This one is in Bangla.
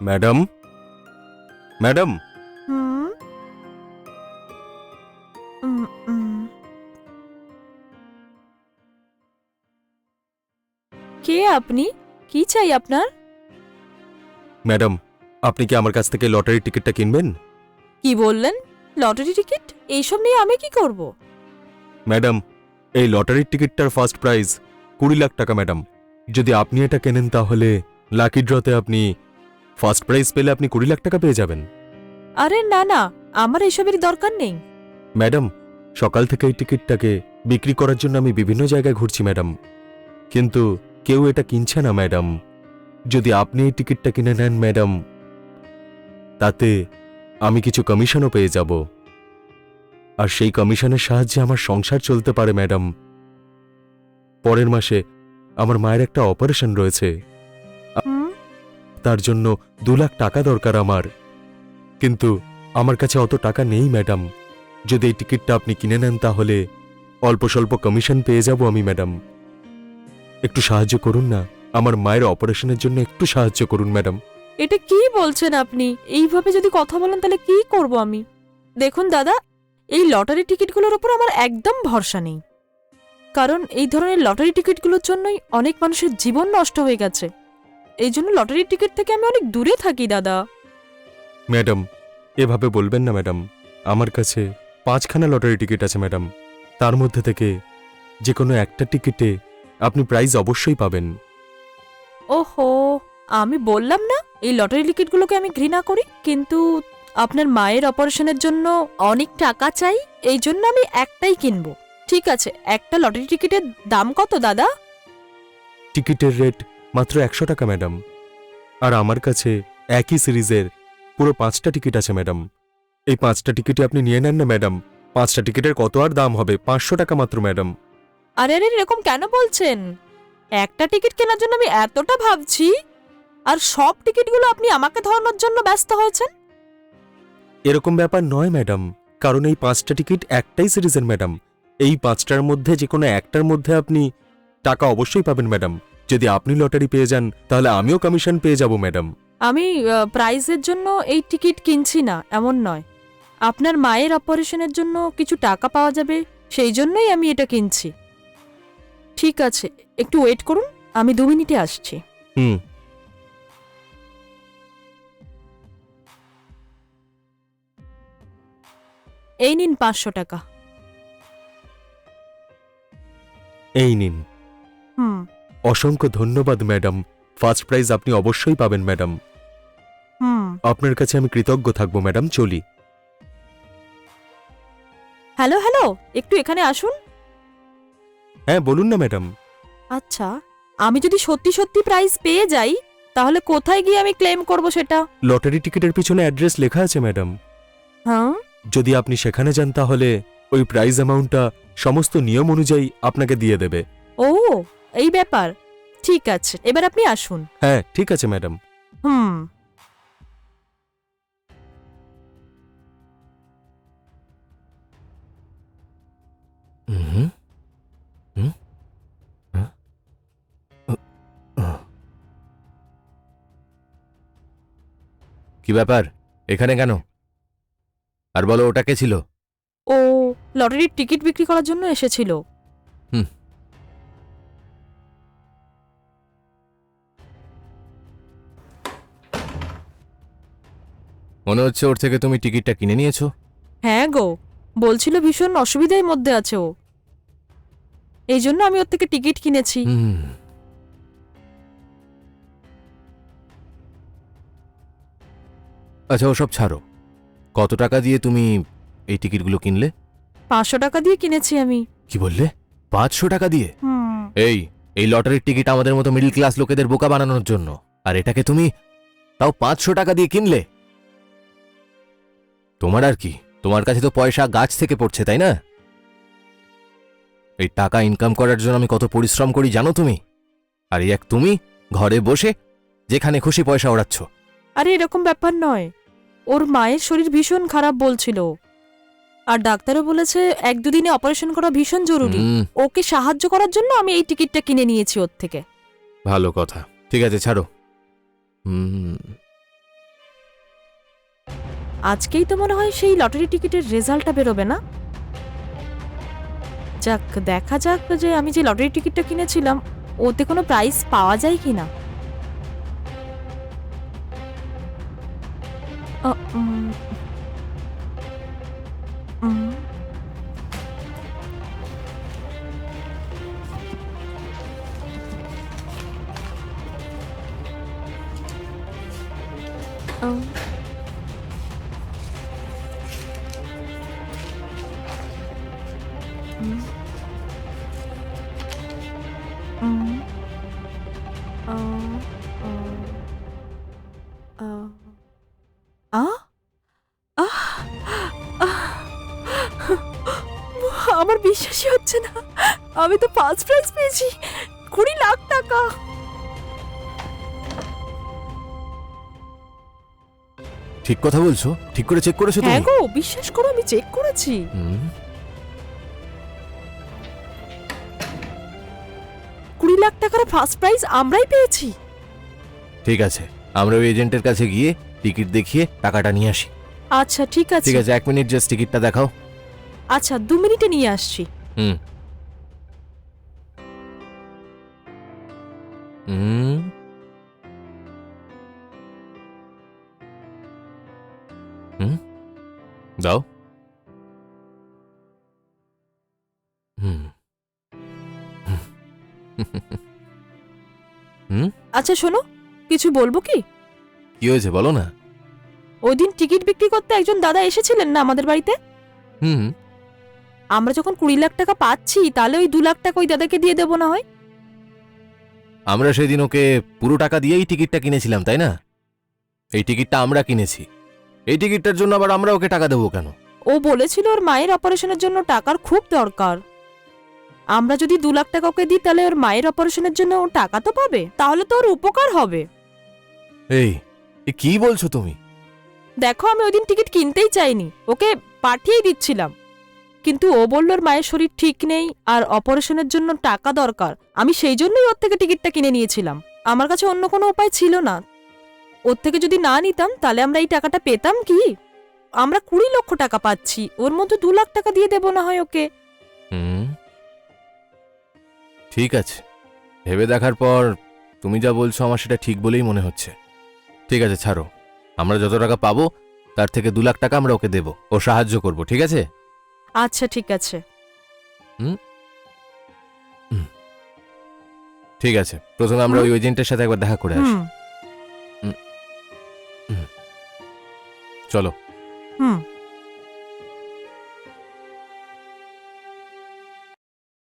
ম্যাডাম? ম্যাডাম? হুম? উম, উম। কে আপনি? কি চাই আপনার? ম্যাডাম আপনি কি আমার কাছ থেকে লটারির টিকিটটা কিনবেন? কি বললেন? Lottery ticket? এইসব নিয়ে আমি কি করব? ম্যাডাম এই লটারির টিকিটটার ফার্স্ট প্রাইজ কুড়ি লাখ টাকা ম্যাডাম। যদি আপনি এটা কেনেন তাহলে লাকি ড্রতে আপনি ফার্স্ট প্রাইজ পেলে আপনি কুড়ি লাখ টাকা পেয়ে যাবেন। আরে না না আমার এসবের দরকার নেই। ম্যাডাম সকাল থেকে এই টিকিটটাকে বিক্রি করার জন্য আমি বিভিন্ন জায়গায় ঘুরছি ম্যাডাম। কিন্তু কেউ এটা কিনছে না ম্যাডাম। যদি আপনি এই টিকিটটা কিনে নেন ম্যাডাম তাতে আমি কিছু কমিশনও পেয়ে যাব। আর সেই কমিশনের সাহায্যে আমার সংসার চলতে পারে ম্যাডাম। পরের মাসে আমার মায়ের একটা অপারেশন রয়েছে। তার জন্য দু লাখ টাকা দরকার আমার। কিন্তু আমার কাছে অত টাকা নেই, ম্যাডাম। যদি এই টিকিটটা আপনি কিনে নেন তাহলে অল্প স্বল্প কমিশন পেয়ে যাব আমি, ম্যাডাম। একটু সাহায্য করুন না, আমার মায়ের অপারেশনের জন্য একটু সাহায্য করুন, ম্যাডাম। এটা কি বলছেন আপনি? এইভাবে যদি কথা বলেন তাহলে কি করব আমি? দেখুন দাদা, এই লটারি টিকিটগুলোর উপর আমার একদম ভরসা নেই। কারণ এই ধরনের লটারি টিকিটগুলোর জন্যই অনেক মানুষের জীবন নষ্ট হয়ে গেছে। এই জন্য লটারি টিকিট থেকে আমি অনেক দূরে থাকি দাদা। ম্যাডাম এভাবে বলবেন না ম্যাডাম। আমার কাছে পাঁচখানা লটারি টিকিট আছে ম্যাডাম। তার মধ্যে থেকে যে কোনো একটা টিকিটে আপনি প্রাইজ অবশ্যই পাবেন। ওহো আমি বললাম না এই লটারি টিকিটগুলোকে আমি ঘৃণা করি কিন্তু আপনার মায়ের অপারেশনের জন্য অনেক টাকা চাই এই জন্য আমি একটাই কিনবো। ঠিক আছে একটা লটারি টিকিটের দাম কত দাদা? টিকিটের রেট মাত্র একশো টাকা ম্যাডাম। আর আমার কাছে একই সিরিজের পুরো পাঁচটা টিকিট আছে ম্যাডাম। এই পাঁচটা টিকিটে আপনি নিয়ে নেন না ম্যাডাম। পাঁচটা টিকিটের কত আর দাম হবে? পাঁচশো টাকা মাত্র ম্যাডাম। আরে আরে এরকম কেন বলছেন? একটা টিকিট কেনার জন্য আমি এতটা ভাবছি। আর সব টিকিটগুলো আপনি আমাকে ধরানোর জন্য ব্যস্ত হয়েছেন? এরকম ব্যাপার নয় ম্যাডাম। কারণ এই পাঁচটা টিকিট একটাই সিরিজের ম্যাডাম। এই পাঁচটার মধ্যে যে কোনো একটার মধ্যে আপনি টাকা অবশ্যই পাবেন ম্যাডাম। যদি আপনি লটারি পেয়ে যান তাহলে আমিও কমিশন পেয়ে যাব ম্যাডাম আমি প্রাইজের জন্য এই টিকিট কিনছি না এমন নয়। আপনার মায়ের অপারেশনের জন্য কিছু টাকা পাওয়া যাবে সেই জন্যই আমি এটা কিনছি। ঠিক আছে একটু ওয়েট করুন আমি দু মিনিটে আসছি। হুম। এই নিন পাঁচশো টাকা। এই নিন। অসংখ্য ধন্যবাদ ম্যাডাম। ফার্স্ট প্রাইজ আপনি অবশ্যই পাবেন ম্যাডাম। হুম। আপনার কাছে আমি কৃতজ্ঞ থাকব ম্যাডাম। চলি। হ্যালো হ্যালো একটু এখানে আসুন। হ্যাঁ বলুন না ম্যাডাম। আচ্ছা আমি যদি সত্যি সত্যি প্রাইজ পেয়ে যাই তাহলে কোথায় গিয়ে আমি ক্লেম করব সেটা? লটারি টিকিটের পিছনে অ্যাড্রেস লেখা আছে ম্যাডাম। হ্যাঁ। যদি আপনি সেখানে যান তাহলে ওই প্রাইজ অ্যামাউন্টটা সমস্ত নিয়ম অনুযায়ী আপনাকে দিয়ে দেবে। ও এই ব্যাপার? ঠিক আছে এবার আপনি আসুন। হ্যাঁ ঠিক আছে ম্যাডাম। হুম। কি ব্যাপার? এখানে কেন? আর বলো ওটা কে ছিল? ও লটারির টিকিট বিক্রি করার জন্য এসেছিল। মনে হচ্ছে ওর থেকে তুমি টিকিটটা কিনে নিয়েছো। হ্যাঁ গো বলছিল ভীষণ অসুবিধার মধ্যে আছে ও। এই জন্য আমি ওর থেকে টিকিট কিনেছি। হুম। আচ্ছা ওসব ছাড়ো। কত টাকা দিয়ে তুমি এই টিকিটগুলো কিনলে? পাঁচশো টাকা দিয়ে কিনেছি আমি। কি বললে? পাঁচশো টাকা দিয়ে? হুম। এই এই লটারির টিকিট আমাদের মতো মিডল ক্লাস লোকেদের বোকা বানানোর জন্য। আর এটাকে তুমি তাও পাঁচশো টাকা দিয়ে কিনলে? তোমার আর কি? তোমার কাছে তো পয়সা গাছ থেকে পড়ছে তাই না? এই টাকা ইনকাম করার জন্য আমি কত পরিশ্রম করি জানো তুমি? আর এই এক তুমি ঘরে বসে যেখানে খুশি পয়সা ওড়াচ্ছ। আরে এরকম ব্যাপার নয়। ওর মায়ের শরীর ভীষণ খারাপ বলছিল। আর ডাক্তারও বলেছে এক দুদিনে অপারেশন করা ভীষণ জরুরি। হুম, ওকে সাহায্য করার জন্য আমি এই টিকিটটা কিনে নিয়েছি ওর থেকে। ভালো কথা। ঠিক আছে ছাড়ো। হুম। আজকেই তো মনে হয় সেই লটারি টিকিটের রেজাল্টটা বেরোবে না। যাক দেখা যাক যে আমি যে লটারি টিকিটটা কিনেছিলাম ওতে কোনো প্রাইস পাওয়া যায় কি না আ, উম, আমার বিশ্বাসই হচ্ছে না। আমি তো ফার্স্ট প্রাইজ পেয়েছি। কুড়ি লাখ টাকা। ঠিক কথা বলছো। ঠিক করে চেক করেছ হ্যাঁ তুমি গো বিশ্বাস করো আমি চেক করেছি। হুম, কুড়ি লাখ টাকার ফার্স্ট প্রাইজ আমরাই পেয়েছি। ঠিক আছে আমরা ওই এজেন্টের কাছে গিয়ে টিকিট দেখিয়ে টাকাটা নিয়ে আসি। আচ্ছা ঠিক আছে। ঠিক আছে এক মিনিট জাস্ট টিকিটটা দেখাও। আচ্ছা দু মিনিটে নিয়ে আসছি। হুম। হুম। হুম। দাও। হুম। হুম। আচ্ছা শোনো কিছু বলব কি? কি হয়েছে বলো না। ওই দিন টিকিট বিক্রি করতে একজন দাদা এসেছিলেন না আমাদের বাড়িতে? হুম। আমরা যখন কুড়ি লাখ টাকা পাচ্ছি তাহলে ওই দু লাখ টাকা ওই দাদাকে দিয়ে দেবো না হয়? আমরা সেদিন ওকে পুরো টাকা দিয়েই টিকিটটা কিনেছিলাম তাই না? এই টিকিটটা আমরা কিনেছি। এই টিকিটটার জন্য আবার আমরা ওকে টাকা দেবো কেন? ও বলেছিল ওর মায়ের অপারেশনের জন্য টাকার খুব দরকার। আমরা যদি দু লাখ টাকা ওকে দিই তাহলে ওর মায়ের অপারেশনের জন্য ও টাকা তো পাবে। তাহলে তো ওর উপকার হবে। এই এ কি বলছো তুমি? দেখো আমি ওই দিন টিকিট কিনতেই চাইনি। ওকে পাঠিয়েই দিচ্ছিলাম। কিন্তু ও বলল, ওর মায়ের শরীর ঠিক নেই আর অপারেশনের জন্য টাকা দরকার। আমি সেই জন্যই ওর থেকে টিকিটটা কিনে নিয়েছিলাম। আমার কাছে অন্য কোনো উপায় ছিল না। ওর থেকে যদি না নিতাম, তাহলে আমরা এই টাকাটা পেতাম কি? আমরা কুড়ি লক্ষ টাকা পাচ্ছি। ওর মধ্যে দু লাখ টাকা দিয়ে দেবো না হয় ওকে। হুম। ঠিক আছে। ভেবে দেখার পর তুমি যা বলছো আমার সেটা ঠিক বলেই মনে হচ্ছে। ঠিক আছে, ছাড়ো। আমরা যত টাকা পাবো, তার থেকে দু লাখ টাকা আমরা ওকে দেবো। ও সাহায্য করব, ঠিক আছে? আচ্ছা ঠিক আছে। ঠিক আছে। প্রথমে আমরা ওই এজেন্টের সাথে একবার দেখা করে আসি। হুম। চলো। হুম।